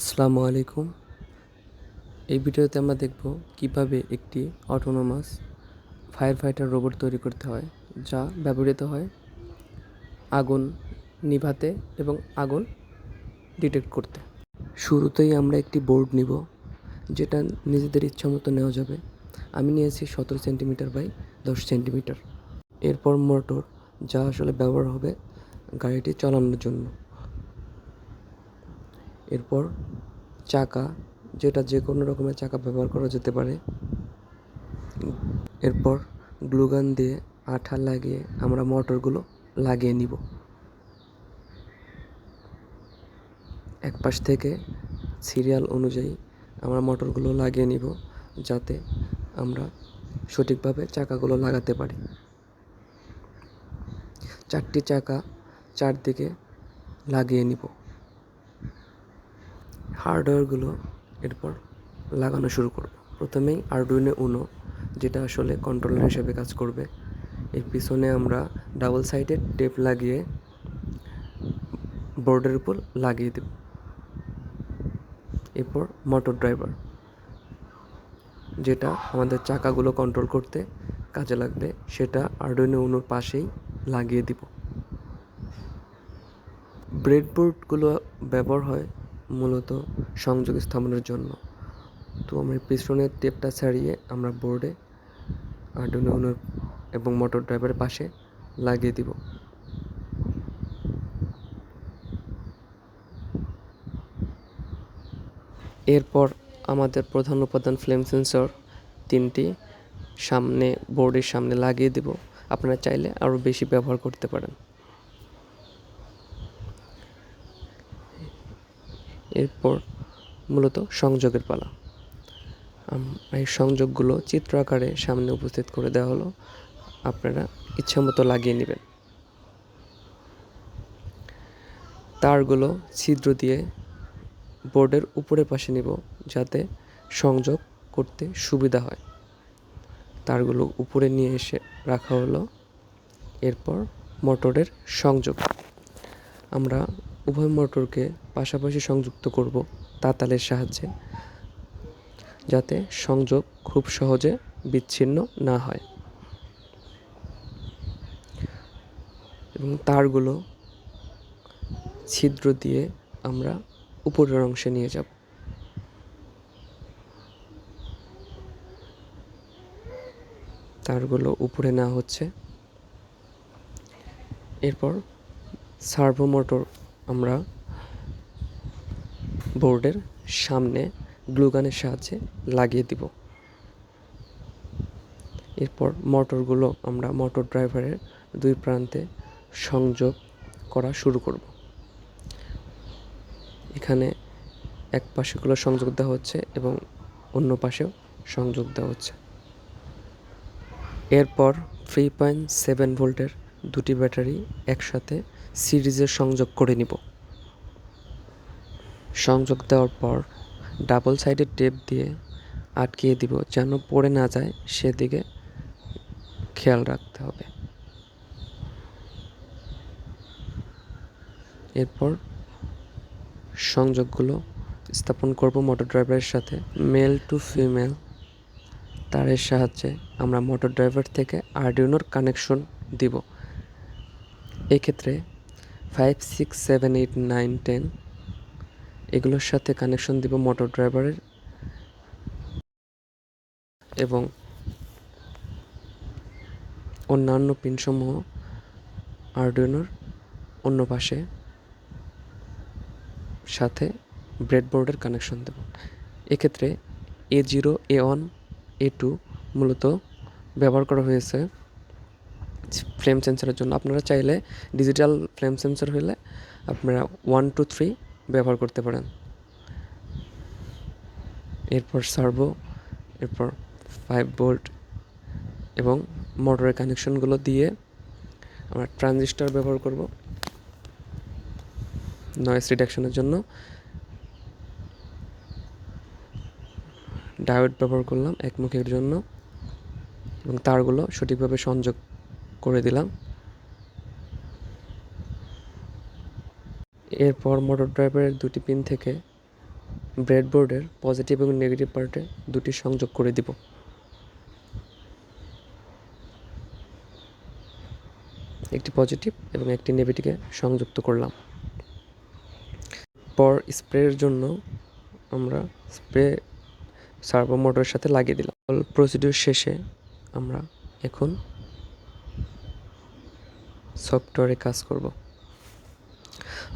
আসসালামু আলাইকুম। এই ভিডিওতে আমরা দেখব কীভাবে একটি অটোনোমাস ফায়ার ফাইটার রোবট তৈরি করতে হয়, যা ব্যবহৃত হয় আগুন নিভাতে এবং আগুন ডিটেক্ট করতে। শুরুতেই আমরা একটি বোর্ড নিব, যেটা নিজেদের ইচ্ছা মতো নেওয়া যাবে। আমি নিয়েছি সতেরো সেন্টিমিটার বাই দশ সেন্টিমিটার। এরপর মোটর, যা আসলে ব্যবহার হবে গাড়িটি চালানোর জন্য। এরপর চাকা, যেটা যে কোনো রকমের চাকা ব্যবহার করা যেতে পারে। এরপর গ্লুগান দিয়ে আঠা লাগিয়ে আমরা মোটরগুলো লাগিয়ে নিব। এক পাশ থেকে সিরিয়াল অনুযায়ী আমরা মোটরগুলো লাগিয়ে নিব, যাতে আমরা সঠিকভাবে চাকাগুলো লাগাতে পারি। চারটি চাকা চারদিকে লাগিয়ে নিব। হার্ডওয়্যারগুলো এরপর লাগানো শুরু করব। প্রথমেই আরডুইনো উনো যেটা আসলে কন্ট্রোলার হিসেবে কাজ করবে। এর পিছনে আমরা ডাবল সাইডেড টেপ লাগিয়ে বোর্ডের উপর লাগিয়ে দেব। এরপর মোটর ড্রাইভার যেটা আমাদের চাকাগুলো কন্ট্রোল করতে কাজে লাগবে, সেটা আরডুইনো উনোর পাশেই লাগিয়ে দিব। ব্রেডবোর্ডগুলো ব্যবহার হয় মূলত সংযোগ স্থাপনের জন্য। তো আমরা পিছনের টেপটা ছাড়িয়ে আমরা বোর্ডে আর্ডুনো এবং মোটর ড্রাইভারের পাশে লাগিয়ে দিব। এরপর আমাদের প্রধান উপাদান ফ্লেম সেন্সর তিনটি সামনে, বোর্ডের সামনে লাগিয়ে দেব। আপনারা চাইলে আরও বেশি ব্যবহার করতে পারেন। এরপর মূলত সংযোগের পালা। এই সংযোগগুলো চিত্র আকারে সামনে উপস্থিত করে দেওয়া হলো। আপনারা ইচ্ছা মতো লাগিয়ে নেবেন। তারগুলো ছিদ্র দিয়ে বোর্ডের উপরের পাশে নিব যাতে সংযোগ করতে সুবিধা হয়। তারগুলো উপরে নিয়ে এসে রাখা হলো। এরপর মোটরের সংযোগ। আমরা উভয় মোটরকে পাশাপাশি সংযুক্ত করব তাতালের সাহায্যে, যাতে সংযোগ খুব সহজে বিচ্ছিন্ন না হয়। এবং তারগুলো ছিদ্র দিয়ে আমরা উপরের অংশে নিয়ে যাব। তারগুলো উপরে না হচ্ছে। এরপর সার্ভো মোটর আমরা বোর্ডের সামনে গ্লুগানের সাহায্যে লাগিয়ে দিব। এরপর মোটরগুলো আমরা মোটর ড্রাইভারের দুই প্রান্তে সংযোগ করা শুরু করব। এখানে এক পাশেগুলো সংযোগ দেওয়া হচ্ছে এবং অন্য পাশেও সংযোগ দেওয়া হচ্ছে। এরপর থ্রি পয়েন্ট সেভেন ভোল্টের দুটি ব্যাটারি একসাথে সিরিজে সংযোগ করে নিব। সংযোগ দেওয়ার পর ডাবল সাইডের টেপ দিয়ে আটকিয়ে দিব যেন পড়ে না যায় সেদিকে খেয়াল রাখতে হবে। এরপর সংযোগগুলো স্থাপন করব মোটর ড্রাইভারের সাথে মেল টু ফিমেল তারের সাহায্যে আমরা মোটর ড্রাইভার থেকে আরডিউনোর কানেকশন দিব। এক্ষেত্রে five, six, seven, eight, nine, ten. এগুলোর সাথে কানেকশন দিব মোটর ড্রাইভারের। এবং অন্যান্য পিনসমূহ আরডুইনোর অন্য পাশে সাথে ব্রেডবোর্ডের কানেকশন দেব। এক্ষেত্রে A zero A one A two মূলত ব্যবহার করা হয়েছে। ফ্লেম সেন্সারের জন্য আপনারা চাইলে ডিজিটাল ফ্লেম সেন্সার হলে আপনারা ওয়ান টু থ্রি ব্যবহার করতে পারেন। এরপর সার্ভো এরপর ফাইভ বোল্ট এবং মোটরের কানেকশনগুলো দিয়ে আমরা ট্রানজিস্টার ব্যবহার করব নয়েস রিডাকশনের জন্য। ডায়োড ব্যবহার করলাম একমুখের জন্য এবং তারগুলো সঠিকভাবে সংযোগ করে দিলাম। এরপর মোটর ড্রাইভারের দুটি পিন থেকে ব্রেডবোর্ডের পজিটিভ এবং নেগেটিভ পার্টে দুটি সংযোগ করে দিব। একটি পজিটিভ এবং একটি নেগেটিভকে সংযুক্ত করলাম। পর স্প্রের জন্য আমরা স্প্রে সার্ভো মোটরের সাথে লাগিয়ে দিলাম। প্রসিডিউর শেষে আমরা এখন সফটওয়্যারে কাজ করব।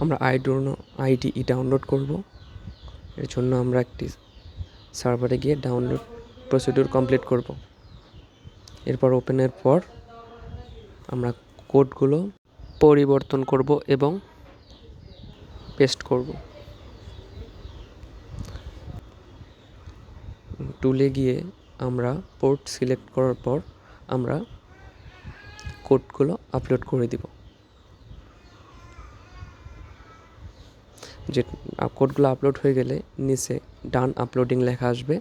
আমরা আইডোনো আইডিই ডাউনলোড করব। এর জন্য আমরা একটি সার্ভারে গিয়ে ডাউনলোড প্রসিডিউর কমপ্লিট করব। এরপর ওপেনের পর আমরা কোডগুলো পরিবর্তন করব এবং পেস্ট করব। টুলে গিয়ে আমরা পোর্ট সিলেক্ট করার পর আমরা কোডগুলো আপলোড করে দিব। যে কোডগুলো আপলোড হয়ে গেলে নিচে ডান আপলোডিং লেখা আসবে।